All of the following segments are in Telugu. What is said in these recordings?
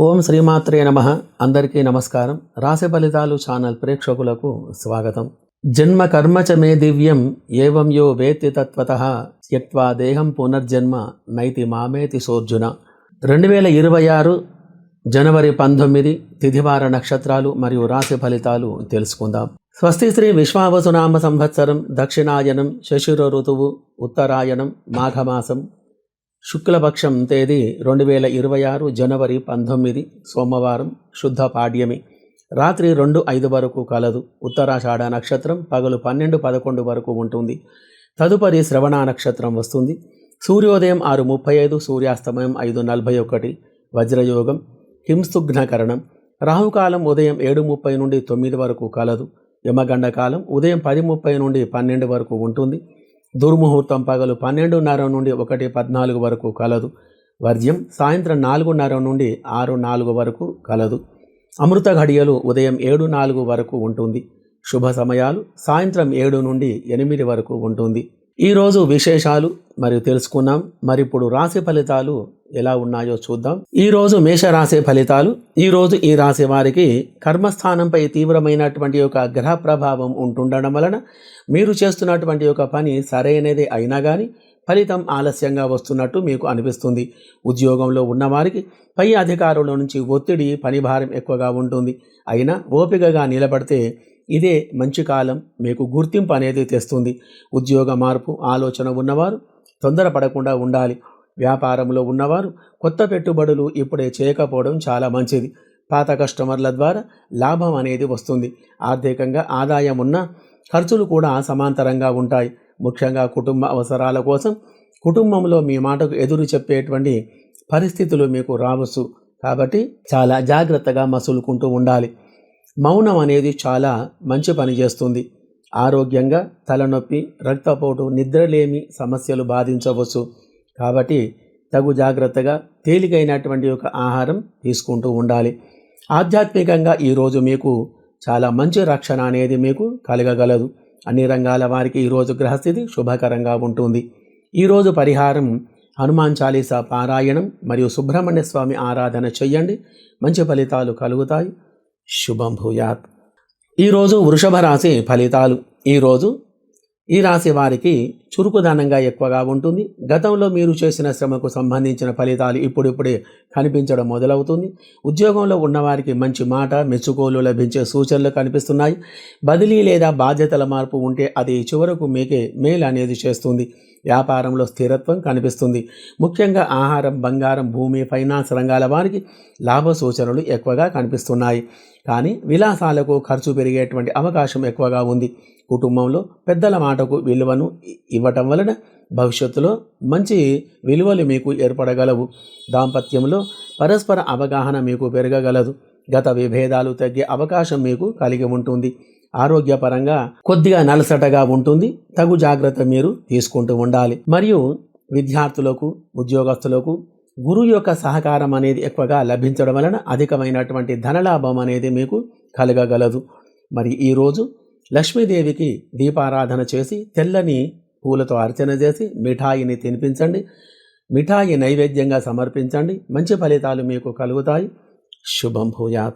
ఓం శ్రీమాత్రే నమ. అందరికీ నమస్కారం. రాశి ఫలితాలు ఛానల్ ప్రేక్షకులకు స్వాగతం. జన్మ కర్మచ మే దివ్యం ఏవం యో వేత్తి తత్వత. త్యక్వా దేహం పునర్జన్మ నైతి మామేతి సోర్జున. రెండు వేల ఇరవై ఆరు జనవరి పంతొమ్మిది తిథివార నక్షత్రాలు మరియు రాశి ఫలితాలు తెలుసుకుందాం. స్వస్తి శ్రీ విశ్వావసునామ సంవత్సరం దక్షిణాయనం శశిర ఋతువు ఉత్తరాయణం మాఘమాసం శుక్లపక్షం తేదీ రెండు వేల ఇరవై ఆరు జనవరి పంతొమ్మిది సోమవారం శుద్ధ పాడ్యమి. రాత్రి రెండు ఐదు వరకు కలదు. ఉత్తరాషాఢ నక్షత్రం పగలు పన్నెండు పదకొండు వరకు ఉంటుంది. తదుపరి శ్రవణ నక్షత్రం వస్తుంది. సూర్యోదయం ఆరు ముప్పై ఐదు సూర్యాస్తమయం ఐదు నలభై ఒకటి. వజ్రయోగం హింస్తుఘ్నకరణం రాహుకాలం ఉదయం ఏడు ముప్పై నుండి తొమ్మిది వరకు కలదు. యమగండ కాలం ఉదయం పది ముప్పై నుండి పన్నెండు వరకు ఉంటుంది. దుర్ముహూర్తం పగలు పన్నెండున్నర నుండి ఒకటి పద్నాలుగు వరకు కలదు. వర్జ్యం సాయంత్రం నాలుగున్నర నుండి ఆరు నాలుగు వరకు కలదు. అమృత ఘడియలు ఉదయం ఏడు నాలుగు వరకు ఉంటుంది. శుభ సమయాలు సాయంత్రం ఏడు నుండి ఎనిమిది వరకు ఉంటుంది. ఈరోజు విశేషాలు మరియు తెలుసుకున్నాం మరి ఇప్పుడు రాశి ఫలితాలు ఎలా ఉన్నాయో చూద్దాం. ఈరోజు మేష రాశి ఫలితాలు. ఈరోజు ఈ రాశి వారికి కర్మస్థానంపై తీవ్రమైనటువంటి ఒక గ్రహ ప్రభావం ఉంటుండడం వలన మీరు చేస్తున్నటువంటి ఒక పని సరైనది అయినా కానీ ఫలితం ఆలస్యంగా వస్తున్నట్టు మీకు అనిపిస్తుంది. ఉద్యోగంలో ఉన్నవారికి పై అధికారుల నుంచి ఒత్తిడి పనిభారం ఎక్కువగా ఉంటుంది. అయినా ఓపికగా నిలబడితే ఇదే మంచి కాలం. మీకు గుర్తింపు అనేది తెస్తుంది. ఉద్యోగ మార్పు ఆలోచన ఉన్నవారు తొందరపడకుండా ఉండాలి. వ్యాపారంలో ఉన్నవారు కొత్త పెట్టుబడులు ఇప్పుడే చేయకపోవడం చాలా మంచిది. పాత కస్టమర్ల ద్వారా లాభం అనేది వస్తుంది. ఆర్థికంగా ఆదాయం ఉన్న ఖర్చులు కూడా సమాంతరంగా ఉంటాయి. ముఖ్యంగా కుటుంబ అవసరాల కోసం కుటుంబంలో మీ మాటకు ఎదురు చెప్పేటువంటి పరిస్థితులు మీకు రావచ్చు. కాబట్టి చాలా జాగ్రత్తగా మసులుకుంటూ ఉండాలి. మౌనం అనేది చాలా మంచి పని చేస్తుంది. ఆరోగ్యంగా తలనొప్పి రక్తపోటు నిద్రలేమి సమస్యలు బాధించవచ్చు. కాబట్టి తగు జాగ్రత్తగా తేలికైనటువంటి ఒక ఆహారం తీసుకుంటూ ఉండాలి. ఆధ్యాత్మికంగా ఈరోజు మీకు చాలా మంచి రక్షణ అనేది మీకు కలగగలదు. అన్ని రంగాల వారికి ఈరోజు గ్రహస్థితి శుభకరంగా ఉంటుంది. ఈరోజు పరిహారం హనుమాన్ చాలీసా పారాయణం మరియు సుబ్రహ్మణ్య స్వామి ఆరాధన చెయ్యండి. మంచి ఫలితాలు కలుగుతాయి. శుభం భూయాత్. ఈరోజు వృషభ రాశి ఫలితాలు. ఈరోజు ఈ రాశి వారికి చురుకుదనంగా ఎక్కువగా ఉంటుంది. గతంలో మీరు చేసిన శ్రమకు సంబంధించిన ఫలితాలు ఇప్పుడిప్పుడే కనిపించడం మొదలవుతుంది. ఉద్యోగంలో ఉన్నవారికి మంచి మాట మెచ్చుకోలు లభించే సూచనలు కనిపిస్తున్నాయి. బదిలీ లేదా బాధ్యతల మార్పు ఉంటే అది చివరకు మీకే మేలు అనేది చేస్తుంది. వ్యాపారంలో స్థిరత్వం కనిపిస్తుంది. ముఖ్యంగా ఆహారం బంగారం భూమి ఫైనాన్స్ రంగాల వారికి లాభ సూచనలు ఎక్కువగా కనిపిస్తున్నాయి. కానీ విలాసాలకు ఖర్చు పెరిగేటువంటి అవకాశం ఎక్కువగా ఉంది. కుటుంబంలో పెద్దల మాటకు విలువను ఇవ్వటం వలన భవిష్యత్తులో మంచి విలువలు మీకు ఏర్పడగలవు. దాంపత్యంలో పరస్పర అవగాహన మీకు పెరగగలదు. గత విభేదాలు తగ్గే అవకాశం మీకు కలిగి ఉంటుంది. ఆరోగ్యపరంగా కొద్దిగా నలసటగా ఉంటుంది. తగు జాగ్రత్త మీరు తీసుకుంటూ ఉండాలి. మరియు విద్యార్థులకు ఉద్యోగస్తులకు గురువు యొక్క సహకారం అనేది ఎక్కువగా లభించడం వలన అధికమైనటువంటి ధనలాభం అనేది మీకు కలగగలదు. మరి ఈరోజు లక్ష్మీదేవికి దీపారాధన చేసి తెల్లని పూలతో అర్చన చేసి మిఠాయిని తినిపించండి. మిఠాయి నైవేద్యంగా సమర్పించండి. మంచి ఫలితాలు మీకు కలుగుతాయి. శుభం భూయాత్.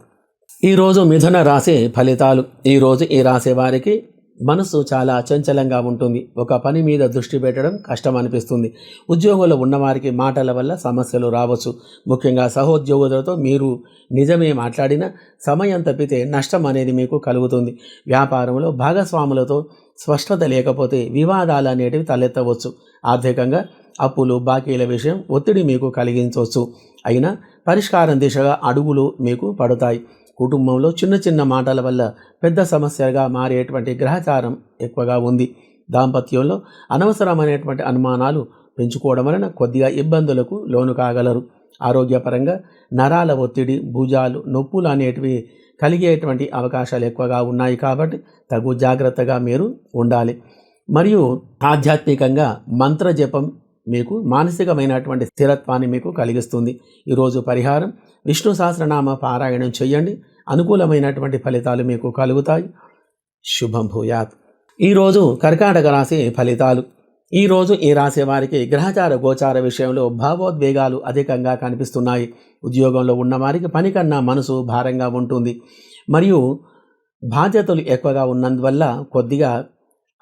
ఈరోజు మిథున రాశి ఫలితాలు. ఈరోజు ఈ రాశి వారికి మనసు చాలా చంచలంగా ఉంటుంది. ఒక పని మీద దృష్టి పెట్టడం కష్టం అనిపిస్తుంది ఉద్యోగంలో ఉన్నవారికి మాటల వల్ల సమస్యలు రావచ్చు. ముఖ్యంగా సహోద్యోగులతో మీరు నిజమే మాట్లాడినా సమయం తప్పితే నష్టం అనేది మీకు కలుగుతుంది. వ్యాపారంలో భాగస్వాములతో స్పష్టత లేకపోతే వివాదాలు అనేటివి తలెత్తవచ్చు. ఆర్థికంగా అప్పులు బాకీల విషయం ఒత్తిడి మీకు కలిగించవచ్చు. అయినా పరిష్కారం దిశగా అడుగులు మీకు పడతాయి. కుటుంబంలో చిన్న చిన్న మాటల వల్ల పెద్ద సమస్యగా మారేటువంటి గ్రహచారం ఎక్కువగా ఉంది. దాంపత్యంలో అనవసరమైనటువంటి అనుమానాలు పెంచుకోవడం వలన కొద్దిగా ఇబ్బందులకు లోను కాగలరు. ఆరోగ్యపరంగా నరాల ఒత్తిడి భుజాలు నొప్పులు అనేటివి కలిగేటువంటి అవకాశాలు ఎక్కువగా ఉన్నాయి కాబట్టి తగు జాగ్రత్తగా మీరు ఉండాలి. మరియు ఆధ్యాత్మికంగా మంత్ర జపం మీకు మానసికమైనటువంటి స్థిరత్వాన్ని మీకు కలిగిస్తుంది. ఈరోజు పరిహారం విష్ణు సహస్రనామ పారాయణం చేయండి. అనుకూలమైనటువంటి ఫలితాలు మీకు కలుగుతాయి. శుభం భూయాత్. ఈరోజు కర్కాటక రాశి ఫలితాలు. ఈరోజు ఈ రాశి వారికి గ్రహచార గోచార విషయంలో భావోద్వేగాలు అధికంగా కనిపిస్తున్నాయి. ఉద్యోగంలో ఉన్న వారికి పని కన్నా మనసు భారంగా ఉంటుంది. మరియు బాధ్యతలు ఎక్కువగా ఉన్నందువల్ల కొద్దిగా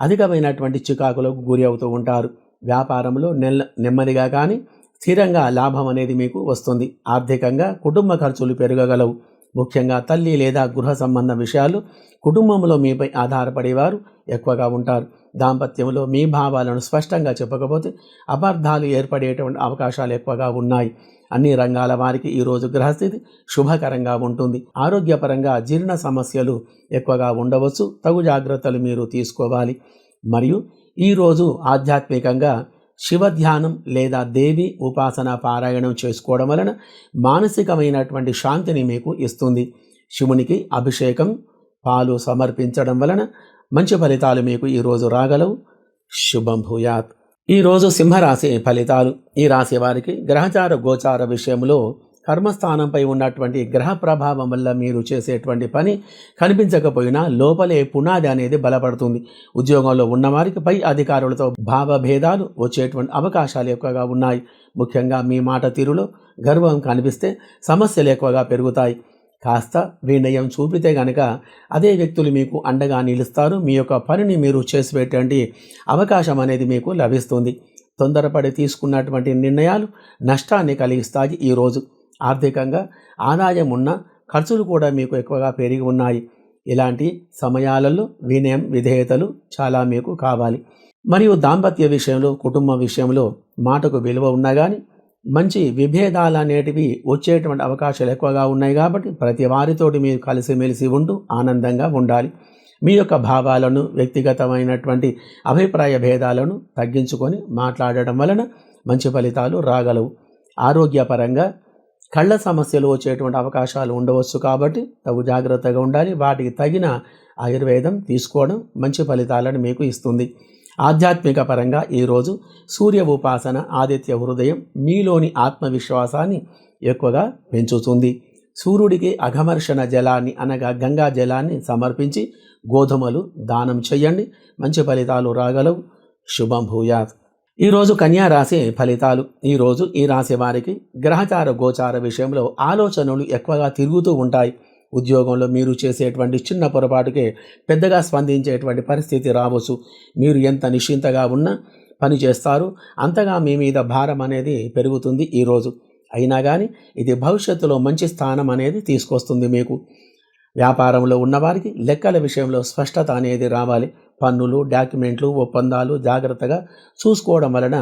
అధికమైనటువంటి చికాకులకు గురి అవుతూ ఉంటారు. వ్యాపారంలో నెల నెమ్మదిగా కానీ స్థిరంగా లాభం అనేది మీకు వస్తుంది. ఆర్థికంగా కుటుంబ ఖర్చులు పెరగగలవు. ముఖ్యంగా తల్లి లేదా గృహ సంబంధ విషయాలు కుటుంబంలో మీపై ఆధారపడేవారు ఎక్కువగా ఉంటారు. దాంపత్యంలో మీ భావాలను స్పష్టంగా చెప్పకపోతే అపార్థాలు ఏర్పడేటువంటి అవకాశాలు ఎక్కువగా ఉన్నాయి. అన్ని రంగాల వారికి ఈరోజు గ్రహస్థితి శుభకరంగా ఉంటుంది. ఆరోగ్యపరంగా జీర్ణ సమస్యలు ఎక్కువగా ఉండవచ్చు. తగు జాగ్రత్తలు మీరు తీసుకోవాలి. మరియు ఈరోజు ఆధ్యాత్మికంగా శివ ధ్యానం లేదా దేవి ఉపాసన పారాయణం చేసుకోవడం వలన మానసికమైనటువంటి శాంతిని మీకు ఇస్తుంది. శివునికి అభిషేకం పాలు సమర్పించడం వలన మంచి ఫలితాలు మీకు ఈరోజు రాగలవు. శుభం భూయాత్. ఈరోజు సింహరాశి ఫలితాలు. ఈ రాశి వారికి గ్రహచార గోచార విషయంలో కర్మస్థానంపై ఉన్నటువంటి గ్రహ ప్రభావం వల్ల మీరు చేసేటువంటి పని కనిపించకపోయినా లోపలే పునాది అనేది బలపడుతుంది. ఉద్యోగంలో ఉన్నవారికి పై అధికారులతో భావభేదాలు వచ్చేటువంటి అవకాశాలు ఎక్కువగా ఉన్నాయి. ముఖ్యంగా మీ మాట తీరులో గర్వం కనిపిస్తే సమస్యలు ఎక్కువగా పెరుగుతాయి. కాస్త వినయం చూపితే గనక అదే వ్యక్తులు మీకు అండగా నిలుస్తారు. మీ యొక్క పనిని మీరు చేసి పెట్టండి అవకాశం అనేది మీకు లభిస్తుంది. తొందరపడి తీసుకున్నటువంటి నిర్ణయాలు నష్టాన్ని కలిగిస్తాయి ఈరోజు ఆర్థికంగా ఆదాయం ఉన్న ఖర్చులు కూడా మీకు ఎక్కువగా పెరిగి ఉన్నాయి. ఇలాంటి సమయాలలో వినయం విధేయతలు చాలా మీకు కావాలి. మరియు దాంపత్య విషయంలో కుటుంబ విషయంలో మాటకు విలువ ఉన్నా కానీ మంచి విభేదాలు అనేటివి వచ్చేటువంటి అవకాశాలు ఎక్కువగా ఉన్నాయి కాబట్టి ప్రతి వారితోటి మీరు కలిసిమెలిసి ఉంటూ ఆనందంగా ఉండాలి. మీ యొక్క భావాలను వ్యక్తిగతమైనటువంటి అభిప్రాయ భేదాలను తగ్గించుకొని మాట్లాడటం వలన మంచి ఫలితాలు రాగలవు. ఆరోగ్యపరంగా కళ్ళ సమస్యలు వచ్చేటువంటి అవకాశాలు ఉండవచ్చు కాబట్టి తగు జాగ్రత్తగా ఉండాలి. వాటికి తగిన ఆయుర్వేదం తీసుకోవడం మంచి ఫలితాలను మీకు ఇస్తుంది. ఆధ్యాత్మిక పరంగా ఈరోజు సూర్య ఉపాసన ఆదిత్య హృదయం మీలోని ఆత్మవిశ్వాసాన్ని ఎక్కువగా పెంచుతుంది. సూర్యుడికి అఘమర్షణ జలాన్ని అనగా గంగా జలాన్ని సమర్పించి గోధుమలు దానం చేయండి. మంచి ఫలితాలు రాగలవు. శుభం భూయాత్. ఈరోజు కన్యా రాశి ఫలితాలు. ఈరోజు ఈ రాశి వారికి గ్రహచార గోచార విషయంలో ఆలోచనలు ఎక్కువగా తిరుగుతూ ఉంటాయి. ఉద్యోగంలో మీరు చేసేటువంటి చిన్న పొరపాటుకే పెద్దగా స్పందించేటువంటి పరిస్థితి రావచ్చు. మీరు ఎంత నిశ్చింతగా ఉన్నా పని చేస్తారు. అంతగా మీ మీద భారం అనేది పెరుగుతుంది ఈరోజు అయినా కానీ ఇది భవిష్యత్తులో మంచి స్థానం అనేది తీసుకొస్తుంది మీకు. వ్యాపారంలో ఉన్నవారికి లెక్కల విషయంలో స్పష్టత అనేది రావాలి. పన్నులు డాక్యుమెంట్లు ఒప్పందాలు జాగ్రత్తగా చూసుకోవడం వలన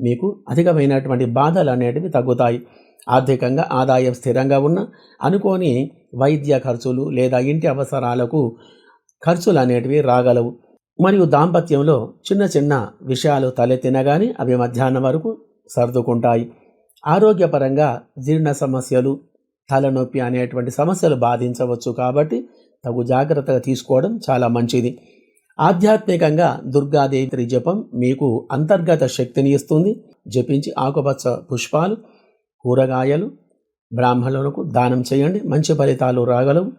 మీకు అధికమైనటువంటి బాధలు అనేటివి తగ్గుతాయి. ఆర్థికంగా ఆదాయం స్థిరంగా ఉన్న అనుకోని వైద్య ఖర్చులు లేదా ఇంటి అవసరాలకు ఖర్చులు అనేటివి రాగలవు. మరియు దాంపత్యంలో చిన్న చిన్న విషయాలు తలెత్తినా కానీ అవి మధ్యాహ్నం వరకు సర్దుకుంటాయి. ఆరోగ్యపరంగా జీర్ణ సమస్యలు తలనొప్పి అనేటువంటి సమస్యలు బాధించవచ్చు కాబట్టి తగు జాగ్రత్తగా తీసుకోవడం చాలా మంచిది. ఆధ్యాత్మికంగా దుర్గాదేవి జపం మీకు అంతర్గత శక్తిని ఇస్తుంది. జపించి ఆకుపచ్చ పుష్పాలు కూరగాయలు బ్రాహ్మణులకు దానం చేయండి. మంచి ఫలితాలు రాగలవు.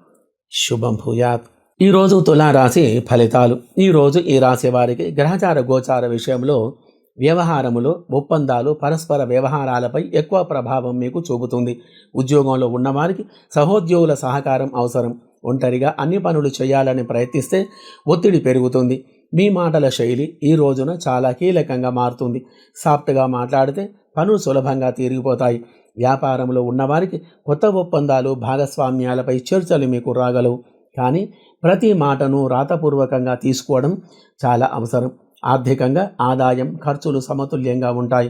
శుభం భూయాత్. ఈరోజు తులారాశి ఫలితాలు. ఈరోజు ఈ రాశి వారికి గ్రహచార గోచార విషయంలో వ్యవహారములో ఒప్పందాలు పరస్పర వ్యవహారాలపై ఎక్కువ ప్రభావం మీకు చూపుతుంది. ఉద్యోగంలో ఉన్నవారికి సహోద్యోగుల సహకారం అవసరం. ఒంటరిగా అన్ని పనులు చేయాలని ప్రయత్నిస్తే ఒత్తిడి పెరుగుతుంది. మీ మాటల శైలి ఈ రోజున చాలా కీలకంగా మారుతుంది. సాఫ్ట్గా మాట్లాడితే పనులు సులభంగా తీరిగిపోతాయి. వ్యాపారంలో ఉన్నవారికి కొత్త ఒప్పందాలు భాగస్వామ్యాలపై చర్చలు మీకు రాగలవు. కానీ ప్రతి మాటను రాతపూర్వకంగా తీసుకోవడం చాలా అవసరం. ఆర్థికంగా ఆదాయం ఖర్చులు సమతుల్యంగా ఉంటాయి.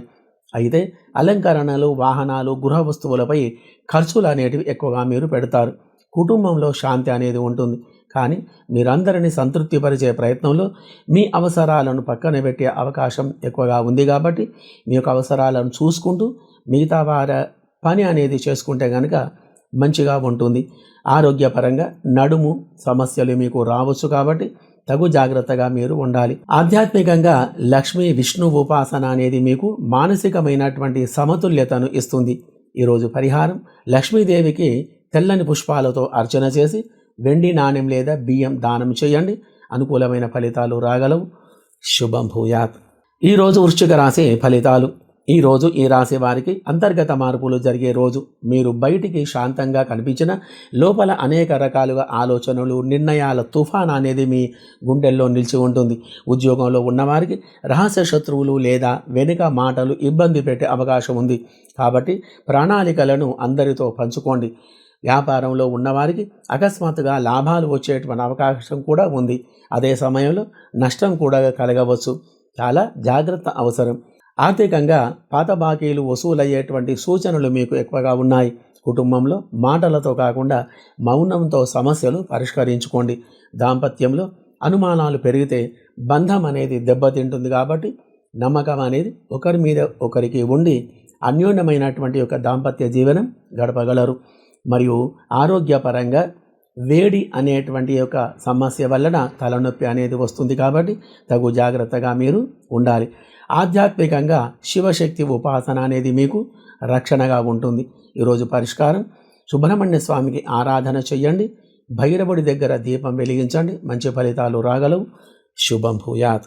అయితే అలంకరణలు వాహనాలు గృహ వస్తువులపై ఖర్చులు అనేటివి ఎక్కువగా మీరు పెడతారు. కుటుంబంలో శాంతి అనేది ఉంటుంది. కానీ మీరందరినీ సంతృప్తిపరిచే ప్రయత్నంలో మీ అవసరాలను పక్కన పెట్టే అవకాశం ఎక్కువగా ఉంది కాబట్టి మీ యొక్క అవసరాలను చూసుకుంటూ మిగతా వారి పని అనేది చేసుకుంటే కనుక మంచిగా ఉంటుంది. ఆరోగ్యపరంగా నడుము సమస్యలు మీకు రావచ్చు కాబట్టి తగు జాగ్రత్తగా మీరు ఉండాలి. ఆధ్యాత్మికంగా లక్ష్మీ విష్ణు ఉపాసన అనేది మీకు మానసికమైనటువంటి సమతుల్యతను ఇస్తుంది. ఈరోజు పరిహారం లక్ష్మీదేవికి తెల్లని పుష్పాలతో అర్చన చేసి వెండి నాణ్యం లేదా బియ్యం దానం చేయండి. అనుకూలమైన ఫలితాలు రాగలవు. శుభం భూయాత్. ఈరోజు వృశ్చిక రాశి ఫలితాలు. ఈరోజు ఈ రాశి వారికి అంతర్గత మార్పులు జరిగే రోజు. మీరు బయటికి శాంతంగా కనిపించిన లోపల అనేక రకాలుగా ఆలోచనలు నిర్ణయాల తుఫాన్ అనేది మీ గుండెల్లో నిలిచి ఉంటుంది. ఉద్యోగంలో ఉన్నవారికి రహస్య శత్రువులు లేదా వెనుక మాటలు ఇబ్బంది పెట్టే అవకాశం ఉంది. కాబట్టి ప్రణాళికలను అందరితో పంచుకోండి. వ్యాపారంలో ఉన్నవారికి అకస్మాత్తుగా లాభాలు వచ్చేటువంటి అవకాశం కూడా ఉంది. అదే సమయంలో నష్టం కూడా కలగవచ్చు. చాలా జాగ్రత్త అవసరం. ఆర్థికంగా పాత బాకీలు వసూలయ్యేటువంటి సూచనలు మీకు ఎక్కువగా ఉన్నాయి. కుటుంబంలో మాటలతో కాకుండా మౌనంతో సమస్యలు పరిష్కరించుకోండి. దాంపత్యంలో అనుమానాలు పెరిగితే బంధం అనేది దెబ్బతింటుంది కాబట్టి నమ్మకం అనేది ఒకరి మీద ఒకరికి ఉండి అన్యోన్యమైనటువంటి యొక్క దాంపత్య జీవనం గడపగలరు. మరియు ఆరోగ్యపరంగా వేడి అనేటువంటి యొక్క సమస్య వలన తలనొప్పి అనేది వస్తుంది కాబట్టి తగు జాగ్రత్తగా మీరు ఉండాలి. ఆధ్యాత్మికంగా శివశక్తి ఉపాసన అనేది మీకు రక్షణగా ఉంటుంది. ఈరోజు పరిష్కారం. సుబ్రహ్మణ్య స్వామికి ఆరాధన చెయ్యండి. భైరవుడి దగ్గర దీపం వెలిగించండి. మంచి ఫలితాలు రాగలవు. శుభం భూయాత్.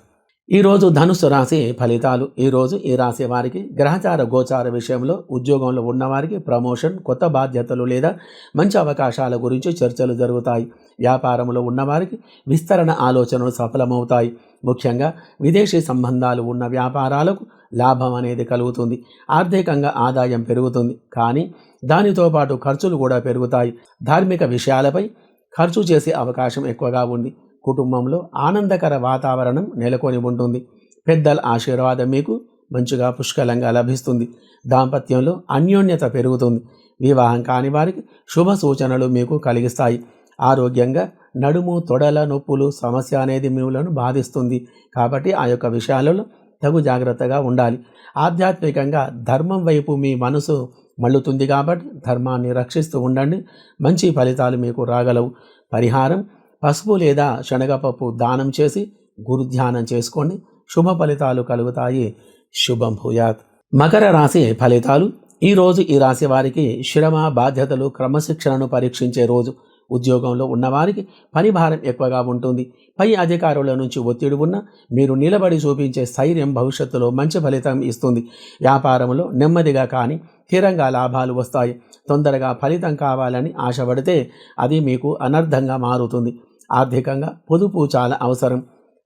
ఈరోజు ధనుసు రాశి ఫలితాలు. ఈరోజు ఈ రాశి వారికి గ్రహచార గోచార విషయంలో ఉద్యోగంలో ఉన్నవారికి ప్రమోషన్ కొత్త బాధ్యతలు లేదా మంచి అవకాశాల గురించి చర్చలు జరుగుతాయి. వ్యాపారంలో ఉన్నవారికి విస్తరణ ఆలోచనలు సఫలమవుతాయి. ముఖ్యంగా విదేశీ సంబంధాలు ఉన్న వ్యాపారాలకు లాభం అనేది కలుగుతుంది. ఆర్థికంగా ఆదాయం పెరుగుతుంది. కానీ దానితో పాటు ఖర్చులు కూడా పెరుగుతాయి. ధార్మిక విషయాలపై ఖర్చు చేసే అవకాశం ఎక్కువగా ఉంది. కుటుంబంలో ఆనందకర వాతావరణం నెలకొని ఉంటుంది. పెద్దల ఆశీర్వాదం మీకు మంచిగా పుష్కలంగా లభిస్తుంది. దాంపత్యంలో అన్యోన్యత పెరుగుతుంది. వివాహం కాని వారికి శుభ సూచనలు మీకు కలిగిస్తాయి. ఆరోగ్యంగా నడుము తొడల నొప్పులు సమస్య అనేది మిమ్మలను బాధిస్తుంది. కాబట్టి ఆ యొక్క విషయాలలో తగు జాగ్రత్తగా ఉండాలి. ఆధ్యాత్మికంగా ధర్మం వైపు మీ మనసు మళ్ళుతుంది కాబట్టి ధర్మాన్ని రక్షిస్తూ ఉండండి. మంచి ఫలితాలు మీకు రాగలవు. పరిహారం పసుపు లేదా శనగపప్పు దానం చేసి గురుధ్యానం చేసుకోండి. శుభ ఫలితాలు కలుగుతాయి. శుభం భూయాత్. మకర రాశి ఫలితాలు. ఈరోజు ఈ రాశి వారికి శ్రమ బాధ్యతలు క్రమశిక్షణను పరీక్షించే రోజు. ఉద్యోగంలో ఉన్నవారికి పని భారం ఎక్కువగా ఉంటుంది. పై అధికారుల నుంచి ఒత్తిడి ఉన్న మీరు నిలబడి చూపించే స్థైర్యం భవిష్యత్తులో మంచి ఫలితం ఇస్తుంది. వ్యాపారంలో నెమ్మదిగా కానీ స్థిరంగా లాభాలు వస్తాయి. తొందరగా ఫలితం కావాలని ఆశపడితే అది మీకు అనర్థంగా మారుతుంది. ఆర్థికంగా పొదుపు చాలా అవసరం.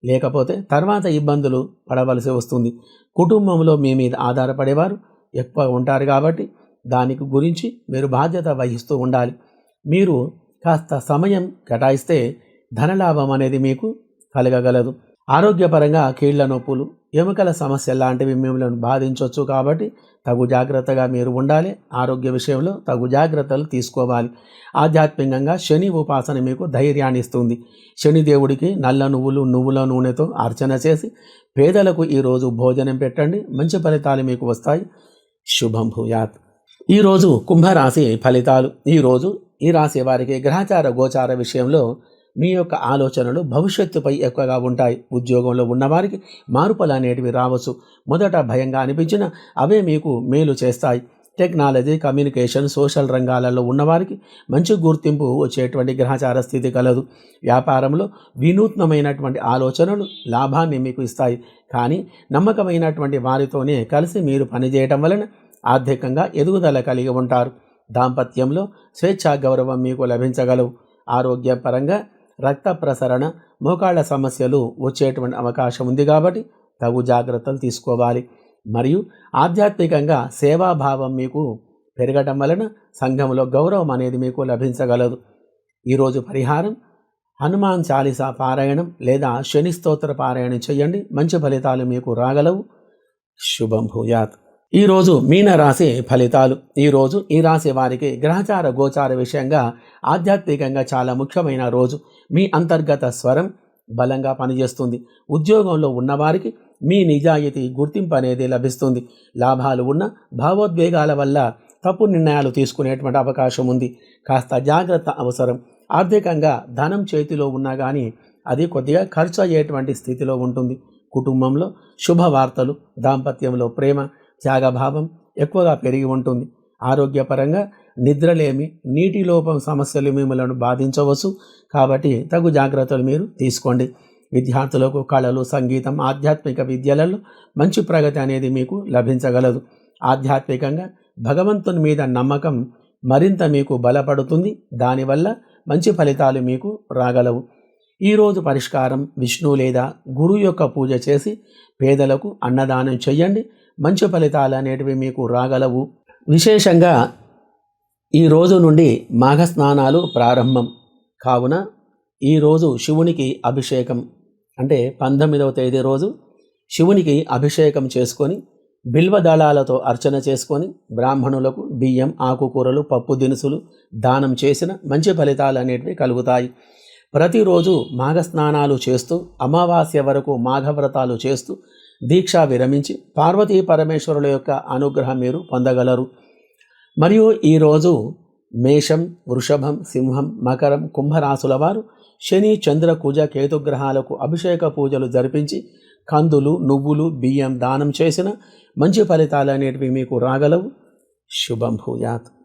లేకపోతే తర్వాత ఇబ్బందులు పడవలసి వస్తుంది. కుటుంబంలో మీ మీద ఆధారపడేవారు ఎక్కువ ఉంటారు కాబట్టి దానికి గురించి మీరు బాధ్యత వహిస్తూ ఉండాలి. మీరు కాస్త సమయం కేటాయిస్తే ధనలాభం అనేది మీకు కలగగలదు. ఆరోగ్యపరంగా కీళ్ళ నొప్పులు ఎముకల సమస్య లాంటివి మిమ్మల్ని బాధించవచ్చు కాబట్టి తగు జాగ్రత్తగా మీరు ఉండాలి. ఆరోగ్య విషయంలో తగు జాగ్రత్తలు తీసుకోవాలి. ఆధ్యాత్మికంగా శని ఉపాసన మీకు ధైర్యాన్ని ఇస్తుంది. శని దేవుడికి నల్ల నువ్వులు నువ్వుల నూనెతో అర్చన చేసి పేదలకు ఈరోజు భోజనం పెట్టండి. మంచి ఫలితాలు మీకు వస్తాయి. శుభం భూయాత్. ఈరోజు కుంభరాశి ఫలితాలు. ఈరోజు ఈ రాశి వారికి గ్రహచార గోచార విషయంలో మీ యొక్క ఆలోచనలు భవిష్యత్తుపై ఎక్కువగా ఉంటాయి. ఉద్యోగంలో ఉన్నవారికి మార్పులు అనేటివి రావచ్చు. మొదట భయంగా అనిపించిన అవే మీకు మేలు చేస్తాయి. టెక్నాలజీ కమ్యూనికేషన్ సోషల్ రంగాలలో ఉన్నవారికి మంచి గుర్తింపు వచ్చేటువంటి గ్రహచార స్థితి కలదు. వ్యాపారంలో వినూత్నమైనటువంటి ఆలోచనలు లాభాన్ని మీకు ఇస్తాయి. కానీ నమ్మకమైనటువంటి వారితోనే కలిసి మీరు పనిచేయటం వలన ఆర్థికంగా ఎదుగుదల కలిగి ఉంటారు. దాంపత్యంలో స్వేచ్ఛా గౌరవం మీకు లభించగలవు. ఆరోగ్యపరంగా రక్త ప్రసరణ మోకాళ్ళ సమస్యలు వచ్చేటువంటి అవకాశం ఉంది కాబట్టి తగు జాగ్రత్తలు తీసుకోవాలి. మరియు ఆధ్యాత్మికంగా సేవాభావం మీకు పెరగటం వలన సంఘంలో గౌరవం అనేది మీకు లభించగలదు. ఈరోజు పరిహారం హనుమాన్ చాలీసా పారాయణం లేదా శని స్తోత్ర పారాయణం చేయండి. మంచి ఫలితాలు మీకు రాగలవు. శుభం భూయాత్. ఈరోజు మీనరాశి ఫలితాలు. ఈరోజు ఈ రాశి వారికి గ్రహచార గోచార విషయంగా ఆధ్యాత్మికంగా చాలా ముఖ్యమైన రోజు. మీ అంతర్గత స్వరం బలంగా పనిచేస్తుంది. ఉద్యోగంలో ఉన్నవారికి మీ నిజాయితీ గుర్తింపు అనేది లభిస్తుంది. లాభాలు ఉన్న భావోద్వేగాల వల్ల తప్పు నిర్ణయాలు తీసుకునేటువంటి అవకాశం ఉంది. కాస్త జాగ్రత్త అవసరం. ఆర్థికంగా ధనం చేతిలో ఉన్నా కానీ అది కొద్దిగా ఖర్చు అయ్యేటువంటి స్థితిలో ఉంటుంది. కుటుంబంలో శుభవార్తలు దాంపత్యంలో ప్రేమ త్యాగభావం ఎక్కువగా పెరిగి ఉంటుంది. ఆరోగ్యపరంగా నిద్రలేమి నీటి లోపం సమస్యలు మిమ్మలను బాధించవచ్చు. కాబట్టి తగు జాగ్రత్తలు మీరు తీసుకోండి. విద్యార్థులకు కళలు సంగీతం ఆధ్యాత్మిక విద్యలలో మంచి ప్రగతి అనేది మీకు లభించగలదు. ఆధ్యాత్మికంగా భగవంతుని మీద నమ్మకం మరింత మీకు బలపడుతుంది. దానివల్ల మంచి ఫలితాలు మీకు రాగలవు. ఈరోజు పరిష్కారం విష్ణు లేదా గురువు యొక్క పూజ చేసి పేదలకు అన్నదానం చేయండి. మంచి ఫలితాలు అనేటివి మీకు రాగలవు. విశేషంగా ఈ రోజు నుండి మాఘస్నానాలు ప్రారంభం. కావున ఈరోజు శివునికి అభిషేకం. అంటే పంతొమ్మిదవ తేదీ రోజు శివునికి అభిషేకం చేసుకొని బిల్వ దళాలతో అర్చన చేసుకొని బ్రాహ్మణులకు బియ్యం ఆకుకూరలు పప్పు దినుసులు దానం చేసిన మంచి ఫలితాలు అనేటివి కలుగుతాయి. ప్రతిరోజు మాఘస్నానాలు చేస్తూ అమావాస్య వరకు మాఘవ్రతాలు చేస్తూ దీక్ష విరమించి పార్వతీ పరమేశ్వరుల యొక్క అనుగ్రహం మీరు పొందగలరు. మరియు ఈరోజు మేషం వృషభం సింహం మకరం కుంభరాశుల వారు శని చంద్ర కుజ కేతుగ్రహాలకు అభిషేక పూజలు జరిపించి కందులు నువ్వులు బియ్యం దానం చేసిన మంచి ఫలితాలు అనేటివి మీకు రాగలవు. శుభం భూయాత్.